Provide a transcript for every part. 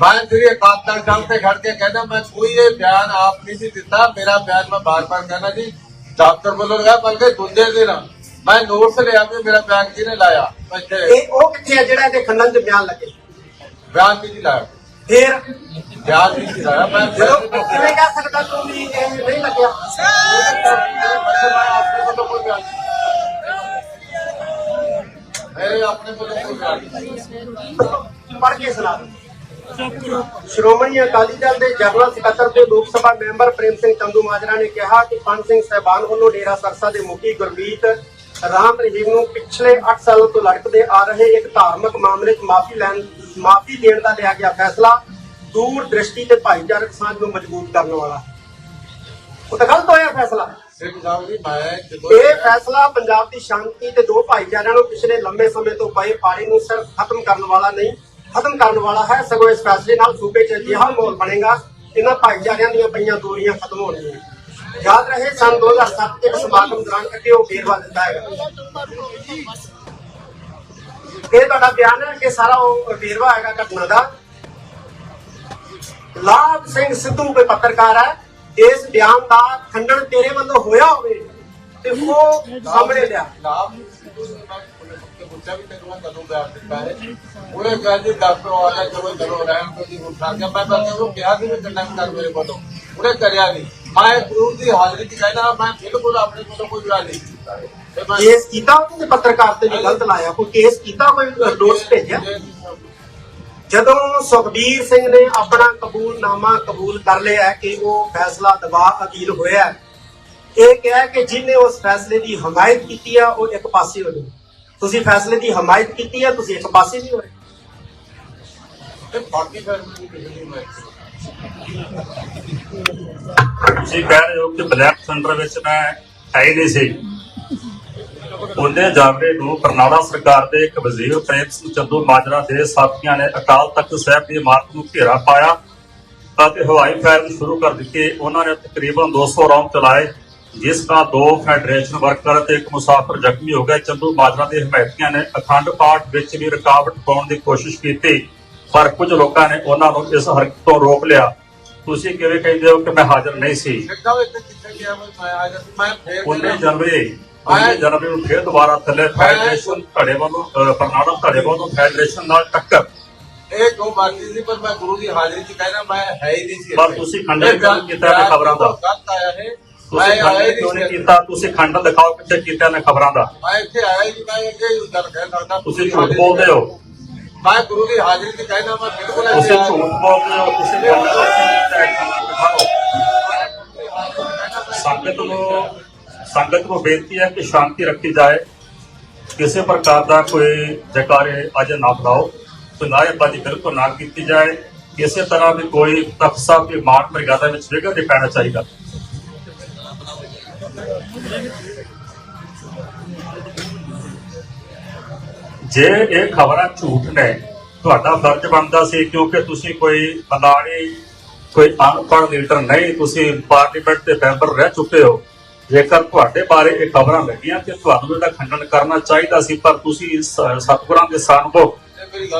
ਮੈਂ ਤੇਰੀ ਤਖਤ ਸਾਹਿਬ ਤੇ ਖੜ ਕੇ ਕਹਿੰਦਾ ਮੈਂ ਕੋਈ ਇਹ ਬਿਆਨ ਆਪ ਨਹੀਂ ਸੀ ਦਿੱਤਾ। ਮੇਰਾ ਬਿਆਨ ਮੈਂ ਬਾਰ-ਬਾਰ ਕਹਿੰਦਾ ਜੀ ਡਾਕਟਰ ਵੱਲੋਂ ਲਗਾ ਬਲਕਿ ਦੂਜੇ ਦਿਨ ਮੈਂ ਨੋਟਸ ਲਿਆ ਵੀ ਮੇਰਾ ਬਿਆਨ ਕਿਹਨੇ ਲਾਇਆ? ਇੱਥੇ। ਇਹ ਉਹ ਕਿੱਥੇ ਆ ਜਿਹੜਾ ਇਹਦੇ ਖੰਡਨ ਚ ਬਿਆਨ ਲੱਗੇ? ਬਿਆਨ ਨਹੀਂ ਸੀ ਲਾਇਆ। ਫੇਰ? ਬਿਆਨ ਨਹੀਂ ਸੀ ਲਾਇਆ। ਮੈਂ ਜਦੋਂ ਕਿਵੇਂ ਕਹਿ ਸਕਦਾ ਤੂੰ ਵੀ ਇਹ ਨਹੀਂ ਲੱਗਿਆ? ਮੇਰੇ ਆਪਣੇ ਵੱਲੋਂ ਕੋਈ ਬਿਆਨ ਨਹੀਂ। ਪੜ੍ਹ ਕੇ ਸੁਣਾ ਦਿਓ। ਸ਼੍ਰੋਮਣੀ ਅਕਾਲੀ ਦਲ ਦੇ ਜਨਰਲ ਸਕੱਤਰ ਤੇ ਲੋਕ ਸਭਾ ਮੈਂਬਰ ਪ੍ਰੇਮ ਸਿੰਘ ਚੰਦੂ ਮਾਜਰਾ ਨੇ ਕਿਹਾ ਕਿ ਪੰਜ ਸਿੰਘ ਸਹਿਬਾਨ ਵੱਲੋਂ ਡੇਰਾ ਸਰਸਾ ਦੇ ਮੁਖੀ ਗੁਰਮੀਤ ਰਾਮ ਰਹੀਮ ਨੂੰ ਪਿਛਲੇ 8 ਸਾਲਾਂ ਤੋਂ ਲੜਕਦੇ ਆ ਰਹੇ ਇੱਕ ਧਾਰਮਿਕ ਮਾਮਲੇ 'ਚ ਮਾਫੀ ਲੈਣ ਮਾਫੀ ਦੇਣ ਦਾ ਲਿਆ ਗਿਆ ਫੈਸਲਾ ਦੂਰ ਦ੍ਰਿਸ਼ਟੀ ਤੇ ਭਾਈਚਾਰਕ ਸਾਂਝ ਨੂੰ ਮਜ਼ਬੂਤ ਕਰਨ ਵਾਲਾ। ਉਹ ਤਾਂ ਗਲਤ ਹੋਇਆ ਫੈਸਲਾ ਇਹ ਫੈਸਲਾ ਪੰਜਾਬ ਦੀ ਸ਼ਾਂਤੀ ਤੇ ਦੋ ਭਾਈਚਾਰਿਆਂ ਨੂੰ ਪਿਛਲੇ ਲੰਬੇ ਸਮੇਂ ਤੋਂ ਪਏ ਪਾਣੀ ਨੂੰ ਸਿਰਫ ਖਤਮ ਕਰਨ ਵਾਲਾ ਨਹੀਂ ਖਤਮ ਕਰਨ ਵਾਲਾ ਹੈ। ਸਗੋਂ ਇਸ ਫੈਸਲੇ ਨਾਲ ਸੂਬੇ 'ਚ ਅਜਿਹਾ ਮਾਹੌਲ ਬਣੇਗਾ ਇਹਨਾਂ ਭਾਈਚਾਰਿਆਂ ਦੀਆਂ ਪਈਆਂ ਦੂਰੀਆਂ ਖਤਮ ਹੋਣਗੀਆਂ। ਯਾਦ ਰਹੇ, ਸਨ 2007 ਦੇ ਸਮਾਗਮ ਦੌਰਾਨ ਕੱਢੇ ਉਹ ਵੇਰਵਾ ਦਿੱਤਾ ਹੈ ਇਹ ਤੁਹਾਡਾ ਬਿਆਨ ਹੈ ਕਿ ਸਾਰਾ ਉਹ ਵੇਰਵਾ ਹੈਗਾ ਘਟਨਾ ਦਾ। ਲਾਭ ਸਿੰਘ ਸਿੱਧੂ ਕੋਈ ਪੱਤਰਕਾਰ ਹੈ। ਇਸ ਬਿਆਨ ਦਾ ਖੰਡਨ ਤੇਰੇ ਵੱਲੋਂ ਹੋਇਆ ਹੋਵੇ ਤੇ ਉਹ ਸਾਹਮਣੇ ਲਿਆ। ਲਾਭ ਪੁੱਛਿਆ ਵੀ ਤੈਨੂੰ ਮੈਂ ਕਦੋਂ ਬਿਆਨ ਦਿੱਤਾ ਹੈ। ਉਹਨੇ ਕਿਹਾ ਜੀ ਡਾਕਟਰ ਆ ਗਿਆ ਚਲੋ ਚਲੋ ਰਹਿਣ ਤੋਂ ਜੀ ਉਠਾ ਕੇ ਮੈਂ ਬਸ ਉਹਨੂੰ ਕਿਹਾ ਸੀ ਵੀ ਕੰਡਮ ਕਰ ਮੇਰੇ ਕੋਲੋਂ। ਉਹਨੇ ਕਰਿਆ ਨਹੀਂ। ਮੈਂ ਗੁਰੂ ਦੀ ਹਾਜ਼ਰੀ 'ਚ ਕਹਿੰਦਾ ਮੈਂ ਬਿਲਕੁਲ ਆਪਣੇ ਕੋਲੋਂ ਕੋਈ ਬਿਆਨ ਨਹੀਂ ਕੀਤਾ ਮੈਂ ਕੇਸ ਕੀਤਾ ਉਹਨੇ ਪੱਤਰਕਾਰ ਤੇ ਵੀ ਗਲਤ ਲਾਇਆ। ਕੋਈ ਕੇਸ ਕੀਤਾ ਕੋਈ ਨੋਟਿਸ ਭੇਜਿਆ? ਜਦੋਂ ਸੁਖਬੀਰ ਸਿੰਘ ਨੇ ਆਪਣਾ ਕਬੂਲਨਾਮਾ ਕਬੂਲ ਕਰ ਲਿਆ ਕਿ ਉਹ ਫੈਸਲਾ ਦਬਾਅ ਅਧੀਨ ਹੋਇਆ ਇਹ ਕਿਹਾ ਕਿ ਜਿਹਨੇ ਉਸ ਫੈਸਲੇ ਦੀ ਹਮਾਇਤ ਕੀਤੀ ਆ ਉਹ ਇੱਕ ਪਾਸੇ ਹੋ ਜਾਵੇ ਤੁਸੀਂ ਫੈਸਲੇ ਦੀ ਹਮਾਇਤ ਕੀਤੀ ਆ ਤੁਸੀਂ ਇੱਕ ਪਾਸੇ ਨਹੀਂ ਹੋਏ। ਤੇ ਬਾਕੀ ਕਿਸੇ ਦੀ ਮੈਂ ਤੁਸੀਂ ਕਹਿ ਰਹੇ ਹੋ ਕਿ ਬਲੈਕ ਸੈਂਟਰ ਵਿੱਚ ਮੈਂ ਹੈ ਹੀ ਨਹੀਂ ਸੀ। ਉਹਨੇ ਜਾਵੜੇ ਨੂੰ ਕਰਨਾੜਾ ਸਰਕਾਰ ਦੇ ਇੱਕ ਵਜ਼ੀਰ ਪ੍ਰੇਮ ਸਿੰਘ ਚੰਦੂ ਮਾਜਰਾ ਦੇ ਸਾਥੀਆਂ ਨੇ ਅਕਾਲ ਤਖਤ ਸਾਹਿਬ ਦੀ ਇਮਾਰਤ ਨੂੰ ਘੇਰਾ ਪਾਇਆ ਅਤੇ ਹਵਾਈ ਫਾਇਰਿੰਗ ਸ਼ੁਰੂ ਕਰ ਦਿੱਤੀ। ਉਹਨਾਂ ਨੇ ਤਕਰੀਬਨ 200 ਰੌਂਦ ਚਲਾਏ। ਜਿਸ ਦਾ ਦੋ ਫੈਡਰੇਸ਼ਨ ਵਰਕਰ ਤੇ ਇੱਕ ਮੁਸਾਫਰ ਜ਼ਖਮੀ ਹੋ ਗਏ ਚੰਦੂ ਮਾਜਰਾ ਦੇ ਹਮਾਇਤੀਆਂ ਨੇ ਅਖੰਡ ਪਾਠ ਵਿੱਚ ਵੀ ਰੁਕਾਵਟ ਪਾਉਣ ਦੀ ਕੋਸ਼ਿਸ਼ ਕੀਤੀ ਪਰ ਕੁਝ ਲੋਕਾਂ ਨੇ ਉਹਨਾਂ ਨੂੰ ਇਸ ਹਰਕਤ ਤੋਂ ਰੋਕ ਲਿਆ। ਤੁਸੀਂ ਕਿਵੇਂ ਕਹਿੰਦੇ ਹੋ ਕਿ ਮੈਂ ਹਾਜ਼ਰ ਨਹੀਂ ਸੀ? 19 ਜਨਵਰੀ 19 ਜਨਵਰੀ ਨੂੰ ਫਿਰ ਦੁਬਾਰਾ ਥੱਲੇ ਫੈਡਰੇਸ਼ਨ ਧੜੇ ਵੱਲੋਂ ਅਹ, ਕਰਨਾਟਕ ਧੜੇ ਵੱਲੋਂ ਫੈਡਰੇਸ਼ਨ ਨਾਲ ਟੱਕਰ। ਇਹ ਜੋ ਮਰਜ਼ੀ ਸੀ ਪਰ ਮੈਂ ਗੁਰੂ ਦੀ ਹਾਜ਼ਰੀ 'ਚ ਕਹਿੰਦਾ ਮੈਂ ਹੈ ਹੀ ਨਹੀਂ ਸੀ ਪਰ। ਤੁਸੀਂ ਖੰਡਨ ਕੀਤਾ ਖਬਰਾਂ ਦਾ? ਗਲਤ ਆਇਆ ਹੈ ਤੁਸੀਂ ਹੀ ਕਿਉਂ ਨਹੀਂ ਕੀਤਾ? ਤੁਸੀਂ ਖੰਡਨ ਦਿਖਾਓ ਕਿੱਥੇ ਕੀਤਾ ਨੇ ਖਬਰਾਂ ਦਾ। ਮੈਂ ਇੱਥੇ ਆਇਆ ਨਹੀਂ ਮੈਂ ਹੀ ਗੱਲ ਕਹਿ ਸਕਦਾ ਤੁਸੀਂ ਝੂਠ ਬੋਲਦੇ ਹੋ। ਮੈਂ ਗੁਰੂ ਦੀ ਹਾਜ਼ਰੀ 'ਚ ਕਹਿੰਦਾ ਮੈਂ ਬਿਲਕੁਲ ਇੱਥੇ ਤੁਸੀਂ ਝੂਠ ਬੋਲਦੇ ਹੋ ਤੁਸੀਂ ਖੰਡਨ ਦਿਖਾਓ। ਸੰਗਤ ਨੂੰ ਸੰਗਤ ਨੂੰ ਬੇਨਤੀ ਹੈ ਕਿ ਸ਼ਾਂਤੀ ਰੱਖੀ ਜਾਏ। ਕਿਸੇ ਪ੍ਰਕਾਰ ਦਾ ਕੋਈ ਜਕਾਰੇ ਅੱਜ ਨਾ ਕੋਈ ਨਾਅਰੇਬਾਜ਼ੀ ਬਿਲਕੁਲ ਨਾ ਕੀਤੀ ਜਾਏ। ਕਿਸੇ ਤਰ੍ਹਾਂ ਵੀ ਕੋਈ ਤਖਤ ਸਾਹਿਬ ਦੀ ਮਾਨ ਮਰਿਆਦਾ ਵਿੱਚ ਵਿਘਨ ਨਹੀਂ ਪੈਣਾ ਚਾਹੀਦਾ। ਜੇ ਇਹ ਖਬਰਾਂ ਝੂਠ ਨੇ, ਤੁਹਾਡਾ ਫਰਜ਼ ਬਣਦਾ ਸੀ ਕਿਉਂਕਿ ਤੁਸੀਂ ਕੋਈ ਬਲਾੜੀ ਕੋਈ ਅਨਪੜ੍ਹ ਲੀਡਰ ਨਹੀਂ, ਤੁਸੀਂ ਪਾਰਲੀਮੈਂਟ ਦੇ ਮੈਂਬਰ ਰਹਿ ਚੁੱਕੇ ਹੋ। ਜੇਕਰ ਤੁਹਾਡੇ ਬਾਰੇ ਇਹ ਖਬਰਾਂ ਲੱਗੀਆਂ ਤੇ ਤੁਹਾਨੂੰ ਇਹਦਾ ਖੰਡਨ ਕਰਨਾ ਚਾਹੀਦਾ ਸੀ, ਪਰ ਤੁਸੀਂ ਸਤਿਗੁਰਾਂ ਦੇ ਸਨਮੁਖ ਇਹ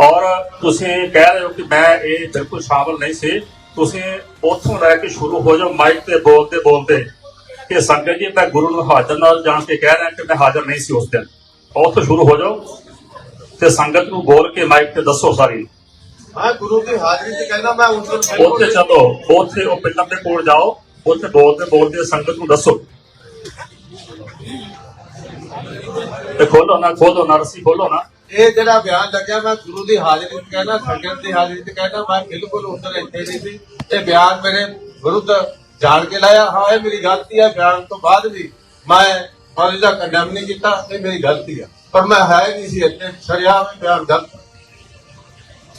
ਔਰ ਤੁਸੀਂ ਕਹਿ ਰਹੇ ਹੋ ਕਿ ਮੈਂ ਇਹ ਬਿਲਕੁਲ ਸ਼ਾਮਲ ਨਹੀਂ ਸੀ। ਤੁਸੀਂ ਉੱਥੋਂ ਲੈ ਕੇ ਸ਼ੁਰੂ ਹੋ ਜਾਓ, ਮਾਈਕ ਤੇ ਬੋਲਦੇ ਬੋਲਦੇ ਕਿ ਸੰਗਤ ਜੀ ਮੈਂ ਗੁਰੂ ਨੂੰ ਹਾਜ਼ਰ ਨਾਲ ਜਾਣ ਕੇ ਕਹਿ ਰਿਹਾ ਕਿ ਮੈਂ ਹਾਜ਼ਰ ਨਹੀਂ ਸੀ ਉਸ ਦਿਨ। ਉੱਥੋਂ ਸ਼ੁਰੂ ਹੋ ਜਾਓ ਤੇ ਸੰਗਤ ਨੂੰ ਬੋਲ ਕੇ ਮਾਈਕ ਤੇ ਦੱਸੋ ਸਾਰੀ। ਮੈਂ ਗੁਰੂ ਦੀ ਹਾਜ਼ਰੀ 'ਚ ਕਹਿੰਦਾ ਮੈਂ ਉਸ ਦਿਨ ਉੱਥੇ ਚਲੋ ਉੱਥੇ ਉਹ ਪਿੰਡਾਂ ਦੇ ਕੋਲ ਜਾਓ ਉੱਥੇ ਬੋਲਦੇ ਬੋਲਦੇ ਸੰਗਤ ਨੂੰ ਦੱਸੋ। ਤੇ ਖੋਲੋ ਨਾ ਖੋਲੋ ਨਾ ਰੱਸੀ ਖੋਲੋ ਨਾ। ਇਹ ਜਿਹੜਾ ਬਿਆਨ ਲੱਗਿਆ ਮੈਂ ਗੁਰੂ ਦੀ ਹਾਜ਼ਰੀ 'ਚ ਕਹਿੰਦਾ ਸੰਗਤ ਦੀ ਹਾਜ਼ਰੀ 'ਚ ਕਹਿੰਦਾ ਮੈਂ ਬਿਲਕੁਲ ਉੱਧਰ ਇੱਥੇ ਨਹੀਂ ਸੀ। ਇਹ ਬਿਆਨ ਮੇਰੇ ਵਿਰੁੱਧ ਜਾਣ ਕੇ ਲਾਇਆ ਹਾਂ ਇਹ ਮੇਰੀ ਗਲਤੀ ਹੈ ਬਿਆਨ ਤੋਂ ਬਾਅਦ ਵੀ ਮੈਂ ਕਾਲਜ ਦਾ ਕੰਡੈਮ ਨਹੀਂ ਕੀਤਾ ਇਹ ਮੇਰੀ ਗਲਤੀ ਹੈ ਪਰ ਮੈਂ ਹੈ ਨਹੀਂ ਸੀ ਇੱਥੇ ਸਰਿਆ ਬਿਆਨ ਗਲਤ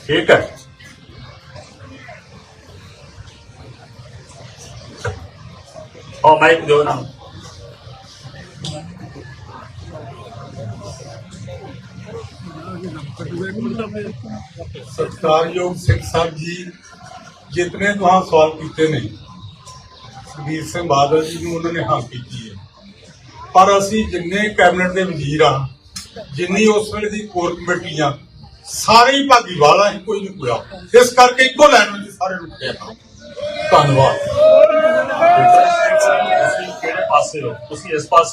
ਠੀਕ ਹੈ ਉਹ ਮਾਈਕ ਦਿਓ ਨਾ ਸਤਿਕਾਰਯੋਗ ਸਿੱਖ ਸਾਹਿਬ ਜੀ ਜਿਤਨੇ ਤੁਹਾਂ ਸਵਾਲ ਕੀਤੇ ਨੇ ਸੁਖਬੀਰ ਸਿੰਘ ਬਾਦਲ ਜੀ ਨੂੰ ਉਹਨਾਂ ਨੇ ਹਾਂ ਕੀਤੀ ਹੈ। ਪਰ ਅਸੀਂ ਜਿੰਨੇ ਕੈਬਨਿਟ ਦੇ ਵਜ਼ੀਰ ਆ ਜਿੰਨੀ ਉਸ ਵੇਲੇ ਦੀ ਕੋਰ ਕਮੇਟੀਆਂ ਸਾਰੇ ਹੀ ਭਾਗੀ ਵਾਲਾ ਹੀ ਕੋਈ ਨਹੀਂ ਕੋਇਆ ਇਸ ਕਰਕੇ ਇੱਕੋ ਲਾਈਨ ਵਿੱਚ ਸਾਰੇ ਰੁਕ ਗਏ ਧੰਨਵਾਦ। ਤੁਸੀਂ ਕਿਹੜੇ ਪਾਸੇ ਹੋ? ਤੁਸੀਂ ਇਸ ਪਾਸੇ